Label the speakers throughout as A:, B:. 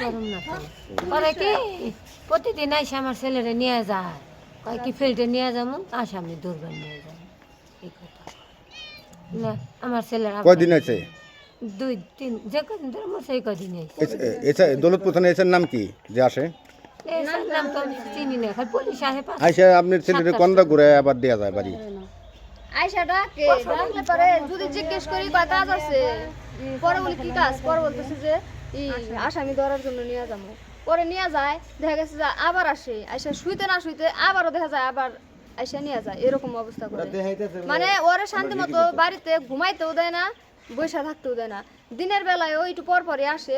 A: করুম না পরে কি? প্রতিদিন আইসে আমার ছেলেরে নিয়ে যায়। কয় কি ফিল্ডে নিয়ে যাব আসামি দুর্বল নিয়ে যাব এই কথা না আমার ছেলের
B: কয়দিন আছে
A: দুই তিন যে কদিন ধরে আমার সেই কদিন
B: দৌলতপুর থানা এসের নাম কি? যে আসে?
A: নাম তো চিনি না খালি পুলিশ আসে
B: আইসা আপনার ছেলের কন্দা ঘুরে আবার দেওয়া যায় বাড়ি।
C: আয়সা ডাকে ডাকলে পরে যদি জিজ্ঞেস করি কয় কাজ আছে পরে বলি কি কাজ? পরে বলতেছে যে ই আসামি ধরার জন্য নিয়ে যাব। পরে নিয়ে যায় দেখা গেছে যে আবার আসে আইসা শুইতে না শুইতে আবারও দেখা যায় আবার আইসা নিয়ে যায় এরকম অবস্থা করে। মানে ওরে শান্তি মতো বাড়িতে ঘুমাইতেও দেয় না বৈশা থাকতেও দেয় না। দিনের বেলায় ওই একটু পর পরে আসে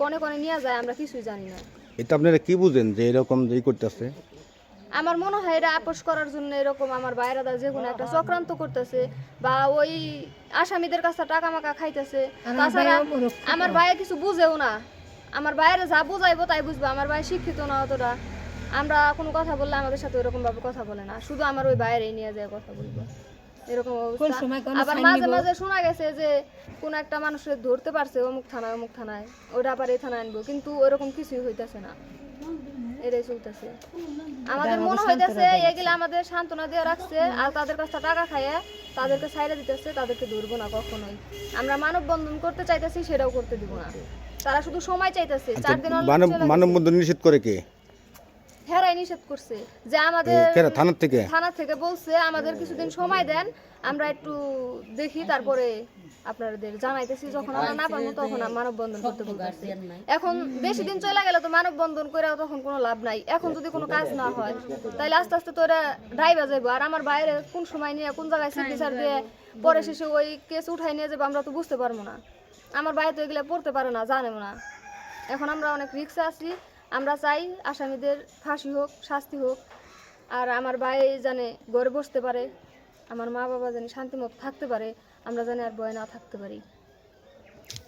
C: কনে কনে নিয়ে যায় আমরা কিছুই জানি না।
B: এটা আপনারা কি বুঝেন যে এরকম যে করতেছে?
C: আমার মনে হয় এটা আপোষ করার জন্য এরকম আমার বাইরাদা যে কোনো একটা চক্রান্ত করতেছে বা ওই আসামিদের কাছে টাকা মাকা খাইতেছে। তাছাড়া আমার ভাইয়া কিছু বুঝেও না। আমার বাইরে যা বুঝাইবো তাই বুঝবে আমার ভাই শিক্ষিত না অতটা। আমরা কোনো কথা বললে আমাদের সাথে ওরকম ভাবে কথা বলে না। শুধু আমার ওই বাইরে নিয়ে যায় কথা বলব। এরকম আবার মাঝে মাঝে শোনা গেছে যে কোন একটা মানুষের ধরতে পারছে অমুক থানায় অমুক থানায়। ওটা আবার এই থানায় আনব কিন্তু ওরকম কিছুই হইতাছে না। এটাই চলতেছে। আমাদের মনে হইতেছে এগুলো আমাদের সান্ত্বনা দিয়ে রাখছে আর তাদের কাছে টাকা খাইয়ে তাদেরকে ছাইড়ে দিতেছে তাদেরকে ধরবো না কখনোই। আমরা মানব বন্ধন করতে চাইতেছি সেটাও করতে দিব না। তারা শুধু সময় চাইতেছে চার দিন
B: মানব মানব বন্ধন নিষেধ করে কে?
C: হেরাই নিষেধ করছে যে আমাদের
B: কেরা থানার থেকে?
C: থানা থেকে বলছে আমাদের কিছুদিন সময় দেন আমরা একটু দেখি তারপরে আপনাদের জানাইতেছি। যখন আমরা না পারব তখন মানব বন্ধন করতে বলতেছি এখন বেশি দিন চলে গেলে তো মানব বন্ধন করেও তখন কোনো লাভ নাই। এখন যদি কোনো কাজ না হয় তাহলে আস্তে আস্তে তো এরা ড্রাইভার যাইবো। আর আমার বাইরে কোন সময় নিয়ে কোন জায়গায় সার দিয়ে পরে শেষে ওই কেস উঠাই নিয়ে যাব আমরা তো বুঝতে পারব না। আমার বাইরে তো এগুলো পড়তে পারে না জানেও না। এখন আমরা অনেক রিক্সে আছি। আমরা চাই আসামিদের ফাঁসি হোক, শাস্তি হোক। আর আমার ভাই জানে গড়ে বসতে পারে, আমার মা বাবা জানে শান্তিমত থাকতে পারে, আমরা জানি আর ভয় না থাকতে পারি।